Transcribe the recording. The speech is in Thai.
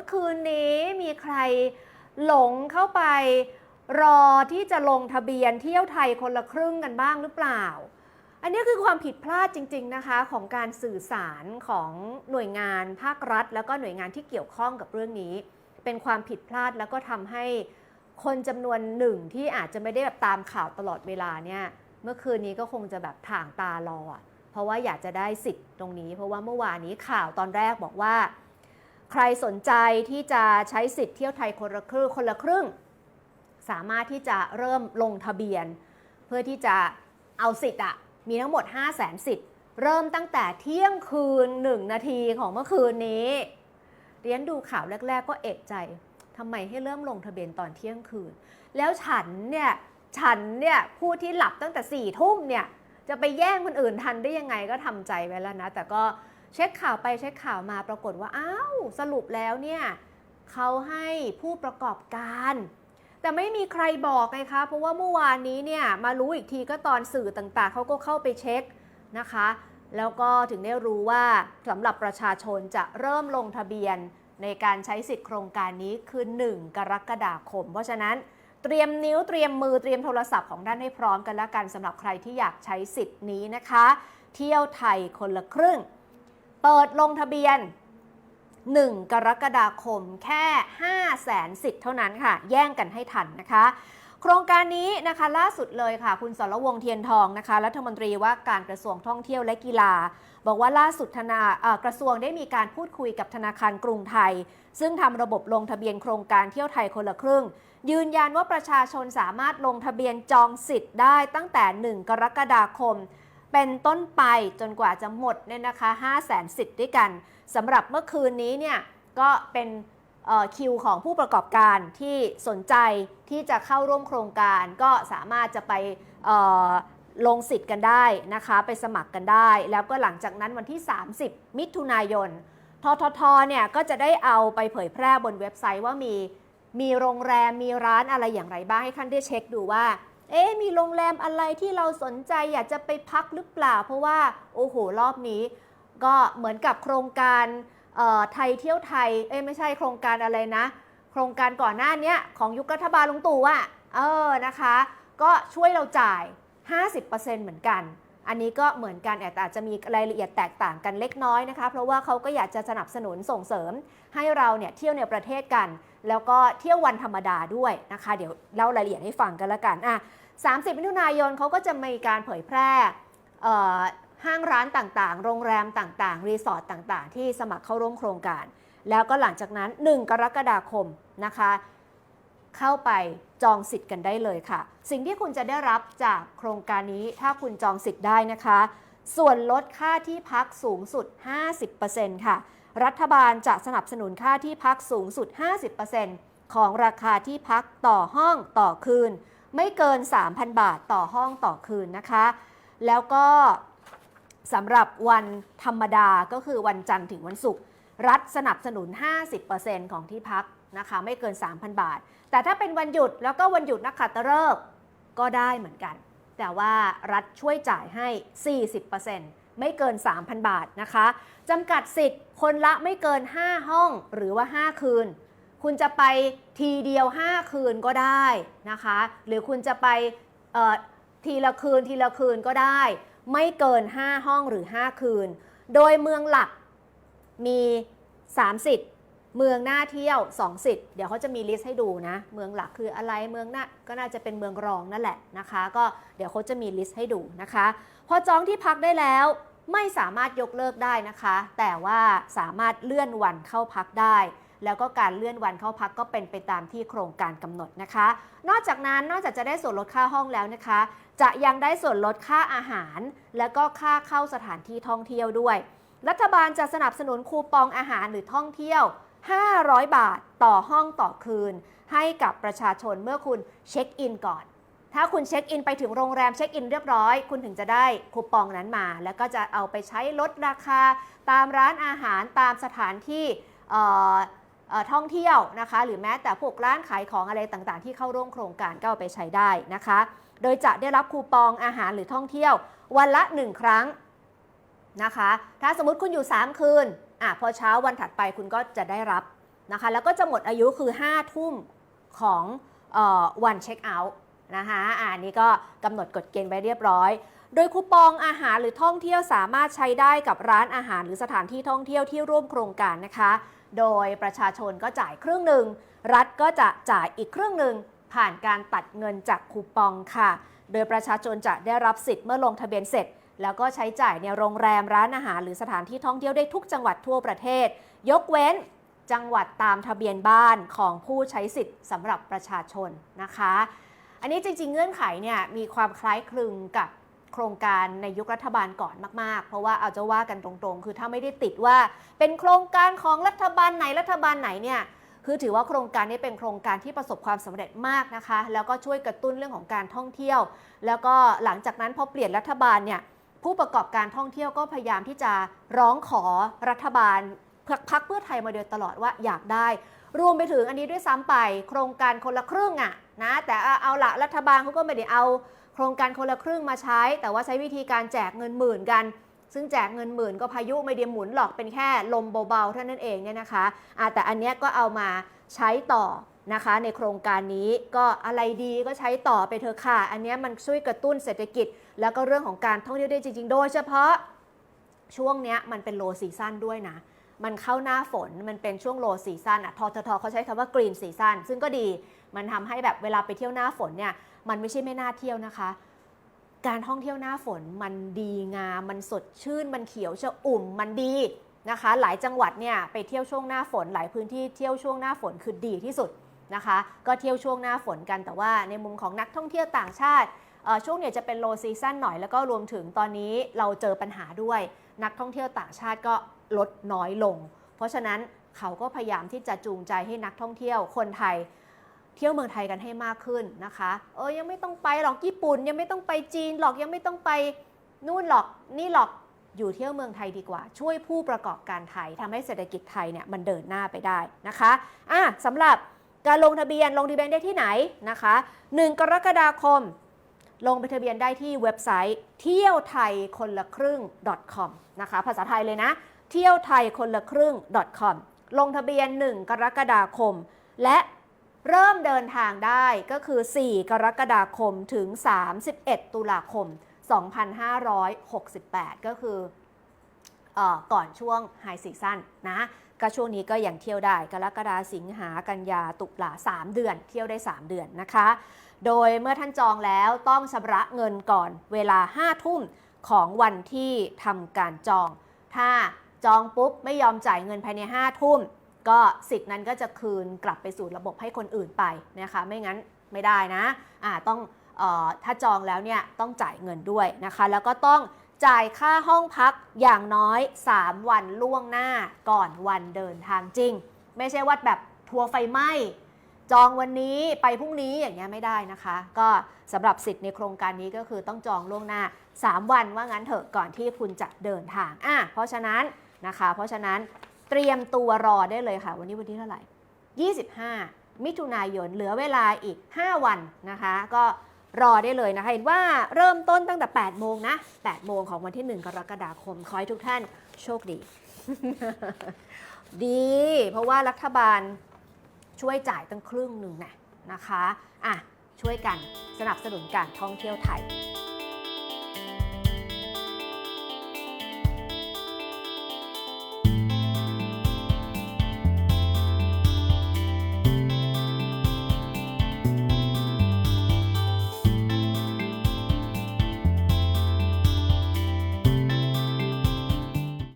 มื่อคืนนี้มีใครหลงเข้าไป รอที่จะลงทะเบียนเที่ยวไทยคนละครึ่งกันบ้างหรือเปล่า อันนี้คือความผิดพลาดจริง ๆนะคะของการสื่อสารของหน่วยงานภาครัฐ แล้วก็หน่วยงานที่เกี่ยวข้องกับเรื่องนี้ เป็นความผิดพลาดแล้วก็ทำให้คนจำนวนหนึ่งที่อาจจะไม่ได้แบบตามข่าวตลอดเวลาเนี่ยเมื่อคืนนี้ก็คงจะแบบถ่างตารอเพราะว่าอยากจะได้สิทธิ์ตรงนี้ เพราะว่าเมื่อวานนี้ข่าวตอนแรกบอกว่า ใครสนใจที่จะใช้สิทธิ์เที่ยวไทยคนละครึ่งคนละครึ่ง สามารถที่จะเริ่มลงทะเบียน เพื่อที่จะเอาสิทธิ์อะมีทั้งหมด 5 0 0แสนสิทธิ์ เริ่มตั้งแต่เที่ยงคืน 1 นาทีของเมื่อคืนนี้เรียนดูข่าวแรก ๆ ก็เอกใจทำไมให้เริ่มลงทะเบียนตอนเที่ยงคืน แล้วฉันเนี่ยฉันเนี่ยผู้ที่หลับตั้งแต่สี่ทุ่มเนี่ยจะไปแย่งคนอื่นทันได้ยังไงก็ทำใจไว้แล้วนะ แต่ก็ เช็คข่าวไปเช็คข่าวมาปรากฏว่าอ้าวสรุปแล้วเนี่ยเขาให้ผู้ประกอบการ แต่ไม่มีใครบอกไงคะ เพราะว่าเมื่อวานนี้เนี่ยมารู้อีกทีก็ตอนสื่อต่างๆ เขาก็เข้าไปเช็คนะคะ แล้วก็ถึงได้รู้ว่าสำหรับประชาชนจะเริ่มลงทะเบียนในการใช้สิทธิ์โครงการนี้คือ 1 กรกฎาคม เพราะฉะนั้นเตรียมนิ้วเตรียมมือเตรียมโทรศัพท์ของท่านให้พร้อมกันละกันสำหรับใครที่อยากใช้สิทธิ์นี้นะคะ เที่ยวไทยคนละครึ่ง เปิดลงทะเบียน 1 กรกฎาคมแค่5 0 0แสนสิทธิ์เท่านั้นค่ะ แย่งกันให้ทันนะคะ โครงการนี้นะคะล่าสุดเลยค่ะ คุณสรวงเทียนทองนะคะ รัฐมนตรีว่าการกระทรวงท่องเที่ยวและกีฬา บอกว่าล่าสุดธนากระทรวงได้มีการพูดคุยกับธนาคารกรุงไทย ซึ่งทำระบบลงทะเบียนโครงการเที่ยวไทยคนละครึ่งยืนยันว่าประชาชนสามารถลงทะเบียนจองสิทธิ์ได้ตั้งแต่ 1 กรกฎาคม เป็นต้นไปจนกว่าจะหมดเนี่ยนะคะ5 0 0แสนสิทธิ์ด้วยกันสำหรับเมื่อคืนนี้เนี่ยก็เป็นคิวของผู้ประกอบการที่สนใจที่จะเข้าร่วมโครงการ ก็สามารถจะไปลงสิทธิ์กันได้นะคะไปสมัครกันได้ แล้วก็หลังจากนั้นวันที่ 30 มิถุนายนทททเนี่ยก็จะได้เอาไปเผยแพร่บนเว็บไซต์ว่ามีมีโรงแรมมีร้านอะไรอย่างไรบ้างให้ท่านได้เช็คดูว่า เอ๊มีโรงแรมอะไรที่เราสนใจอยากจะไปพักหรือเปล่า เพราะว่าโอ้โหรอบนี้ ก็เหมือนกับโครงการไทยเที่ยวไทย เอ้ไม่ใช่โครงการอะไรนะ โครงการก่อนหน้านี้ของยุครัฐบาลลุงตู่อะเออนะคะ ก็ช่วยเราจ่าย 50%เหมือนกัน อันนี้ก็เหมือนกันแต่อาจจะมีรายละเอียดแตกต่างกันเล็กน้อยนะคะ เพราะว่าเขาก็อยากจะสนับสนุนส่งเสริม ให้เราเนี่ยเที่ยวในประเทศกัน แล้วก็เที่ยววันธรรมดาด้วยนะคะ เดี๋ยวเล่ารายละเอียดให้ฟังกันละกันอะ30 มิถุนายนเขาก็จะมีการเผยแพร่ห้างร้านต่างๆ โรงแรมต่างๆ รีสอร์ทต่างๆ ที่สมัครเข้าร่วมโครงการ แล้วก็หลังจากนั้น 1 กรกฎาคมนะคะ เข้าไปจองสิทธิ์กันได้เลยค่ะ สิ่งที่คุณจะได้รับจากโครงการนี้ถ้าคุณจองสิทธิ์ได้นะคะ ส่วนลดค่าที่พักสูงสุด 50%ค่ะ รัฐบาลจะสนับสนุนค่าที่พักสูงสุด 50%ของราคาที่พักต่อห้องต่อคืน ไม่เกิน 3,000 บาทต่อห้องต่อคืนนะคะ แล้วก็สำหรับวันธรรมดาก็คือวันจันทร์ถึงวันศุกร์รัฐสนับสนุน 50%ของที่พัก นะคะไม่เกิน 3,000 บาท แต่ถ้าเป็นวันหยุดแล้วก็วันหยุดนักขัตฤกษ์ก็ได้เหมือนกัน แต่ว่ารัฐช่วยจ่ายให้ 40%ไม่เกิน 3,000 บาทนะคะจำกัดสิทธิ์คนละไม่เกิน 5 ห้องหรือว่า 5 คืน คุณจะไปทีเดียว 5 คืนก็ได้นะคะ หรือคุณจะไปทีละคืนทีละคืนก็ได้ ไม่เกิน 5 ห้องหรือ 5 คืน โดยเมืองหลักมี 3 สิทธิ์ เมืองน่าเที่ยว2สิทธิ์เดี๋ยวเขาจะมีลิสต์ให้ดูนะ เมืองหลักคืออะไรเมืองน่าก็น่าจะเป็นเมืองรองนั่นแหละนะคะ ก็เดี๋ยวเขาจะมีลิสต์ให้ดูนะคะ พอจองที่พักได้แล้วไม่สามารถยกเลิกได้นะคะ แต่ว่าสามารถเลื่อนวันเข้าพักได้ แล้วก็การเลื่อนวันเข้าพักก็เป็นไปตามที่โครงการกำหนดนะคะ นอกจากนั้นนอกจากจะได้ส่วนลดค่าห้องแล้วนะคะ จะยังได้ส่วนลดค่าอาหาร แล้วก็ค่าเข้าสถานที่ท่องเที่ยวด้วย รัฐบาลจะสนับสนุนคูปองอาหารหรือท่องเที่ยว 500 บาทต่อห้องต่อคืน ให้กับประชาชนเมื่อคุณเช็คอินก่อน ถ้าคุณเช็คอินไปถึงโรงแรมเช็คอินเรียบร้อย คุณถึงจะได้คูปองนั้นมา แล้วก็จะเอาไปใช้ลดราคา ตามร้านอาหารตามสถานที่ท่องเที่ยวนะคะ หรือแม้แต่พวกร้านขายของอะไรต่างๆ ที่เข้าร่วมโครงการก็เอาไปใช้ได้นะคะ โดยจะได้รับคูปองอาหารหรือท่องเที่ยว วันละ 1 ครั้งนะคะ ถ้าสมมติคุณอยู่ 3 คืน อะพอเช้าวันถัดไปคุณก็จะได้รับนะคะ แล้วก็จะหมดอายุคือ 5 ทุ่มของออวันเช็คเอาท์นะคะอ่านี่ก็กำหนดกฎเกณฑ์ไว้เรียบร้อย โดยคูปองอาหารหรือท่องเที่ยวสามารถใช้ได้กับร้านอาหารหรือสถานที่ท่องเที่ยวที่ร่วมโครงการนะคะ โดยประชาชนก็จ่ายครึ่งหนึ่ง รัฐก็จะจ่ายอีกครึ่งหนึ่งผ่านการตัดเงินจากคูปองค่ะ โดยประชาชนจะได้รับสิทธิ์เมื่อลงทะเบียนเสร็จ แล้วก็ใช้จ่ายในโรงแรมร้านอาหารหรือสถานที่ท่องเที่ยวได้ทุกจังหวัดทั่วประเทศ ยกเว้นจังหวัดตามทะเบียนบ้านของผู้ใช้สิทธิ์สำหรับประชาชนนะคะ อันนี้จริง ๆ เงื่อนไขเนี่ยมีความคล้ายคลึงกับโครงการในยุครัฐบาลก่อนมาก ๆ เพราะว่าเอาจะว่ากันตรงๆ คือถ้าไม่ได้ติดว่าเป็นโครงการของรัฐบาลไหนรัฐบาลไหนเนี่ยคือถือว่าโครงการนี้เป็นโครงการที่ประสบความสำเร็จมากนะคะ แล้วก็ช่วยกระตุ้นเรื่องของการท่องเที่ยว แล้วก็หลังจากนั้นพอเปลี่ยนรัฐบาลเนี่ย ผู้ประกอบการท่องเที่ยวก็พยายามที่จะร้องขอรัฐบาลพักเพื่อไทยมาโดยตลอดว่าอยากได้ รวมไปถึงอันนี้ด้วยซ้ำไป โครงการคนละครึ่งอะนะแต่เอาละรัฐบาลเขาก็ไม่ได้เอาโครงการคนละครึ่งมาใช้ แต่ว่าใช้วิธีการแจกเงินหมื่นกันซึ่งแจกเงินหมื่นก็พายุไม่ได้หมุนหรอกเป็นแค่ลมเบาๆเท่านั้นเองเนี่ยนะคะะแต่อันเนี้ยก็เอามาใช้ต่อ นะคะในโครงการนี้ก็อะไรดีก็ใช้ต่อไปเถอะค่ะ อันนี้มันช่วยกระตุ้นเศรษฐกิจ แล้วก็เรื่องของการท่องเที่ยวได้จริง ๆ โดยเฉพาะช่วงเนี้ยมันเป็นโลซีซั่นด้วยนะ มันเข้าหน้าฝนมันเป็นช่วงโลซีซั o นอะทททเขาใช้คำว่ากรีนซีซั o นซึ่งก็ดีมันทำให้แบบเวลาไปเที่ยวหน้าฝนเนี่ยมันไม่ใช่ไม่น่าเที่ยวนะคะ การท่องเที่ยวหน้าฝนมันดีงามมันสดชื่นมันเขียวชอุ่มมันดีนะคะ หลายจังหวัดเนี่ยไปเที่ยวช่วงหน้าฝน หลายพื้นที่เที่ยวช่วงหน้าฝนคือดีที่สุด นะคะ ก็เที่ยวช่วงหน้าฝนกัน แต่ว่าในมุมของนักท่องเที่ยวต่างชาติช่วงเนี่ยจะเป็นโลซีซั o นหน่อยแล้วก็รวมถึงตอนนี้เราเจอปัญหาด้วย นักท่องเที่ยวต่างชาติก็ลดน้อยลง เพราะฉะนั้นเขาก็พยายามที่จะจูงใจให้นักท่องเที่ยวคนไทยเที่ยวเมืองไทยกันให้มากขึ้นนะคะเออยังไม่ต้องไปหรอกญี่ปุ่น ยังไม่ต้องไปจีนหรอกยังไม่ต้องไปนู่นหรอกนี่หรอกอยู่เที่ยวเมืองไทยดีกว่า ช่วยผู้ประกอบการไทยทำให้เศรษฐกิจไทยเนี่ยมันเดินหน้าไปได้นะคะอะสำหรับ การลงทะเบียนลงทะเบียนได้ที่ไหนนะคะ 1 กรกฎาคม ลงไปทะเบียนได้ที่เว็บไซต์ เที่ยวไทยคนละครึ่ง .com นะคะ ภาษาไทยเลยนะ เที่ยวไทยคนละครึ่ง .com ลงทะเบียน 1 กรกฎาคม และเริ่มเดินทางได้ก็คือ 4 กรกฎาคมถึง 31 ตุลาคม 2568 ก็คือออก่อนช่วงไฮซีซั่นนะ ก็ช่วงนี้ก็ยังเที่ยวได้ กรกฎาสิงหากันยาตุลา3 เดือน เที่ยวได้ 3 เดือนนะคะ โดยเมื่อท่านจองแล้วต้องชำระเงินก่อนเวลา 5 ทุ่มของวันที่ทำการจอง ถ้าจองปุ๊บไม่ยอมจ่ายเงินภายใน 5 ทุ่ม ก็สิทธิ์นั้นก็จะคืนกลับไปสู่ระบบให้คนอื่นไปนะคะ ไม่งั้นไม่ได้นะอ่าต้องออถ้าจองแล้วเนี่ยต้องจ่ายเงินด้วยนะคะ แล้วก็ต้อง จ่ายค่าห้องพักอย่างน้อย 3 วันล่วงหน้าก่อนวันเดินทางจริง ไม่ใช่ว่าแบบทัวร์ไฟไหม้จองวันนี้ไปพรุ่งนี้อย่างเงี้ยไม่ได้นะคะ ก็สำหรับสิทธิ์ในโครงการนี้ก็คือต้องจองล่วงหน้า 3 วันว่างั้นเถอะก่อนที่คุณจะเดินทางอะเพราะฉะนั้นนะคะ เพราะฉะนั้นเตรียมตัวรอได้เลยค่ะ วันนี้วันที่เท่าไหร่ 25 มิถุนายนเหลือเวลาอีก 5 วันนะคะ ก็ รอได้เลยนะคะเห็นว่าเริ่มต้นตั้งแต่ 8 โมงนะ 8 โมงของวันที่ 1 กรกฎาคม ขอให้ทุกท่านโชคดี ดี เพราะว่ารัฐบาลช่วยจ่ายตั้งครึ่งหนึ่งนะนะคะ อะ ช่วยกันสนับสนุนการท่องเที่ยวไทย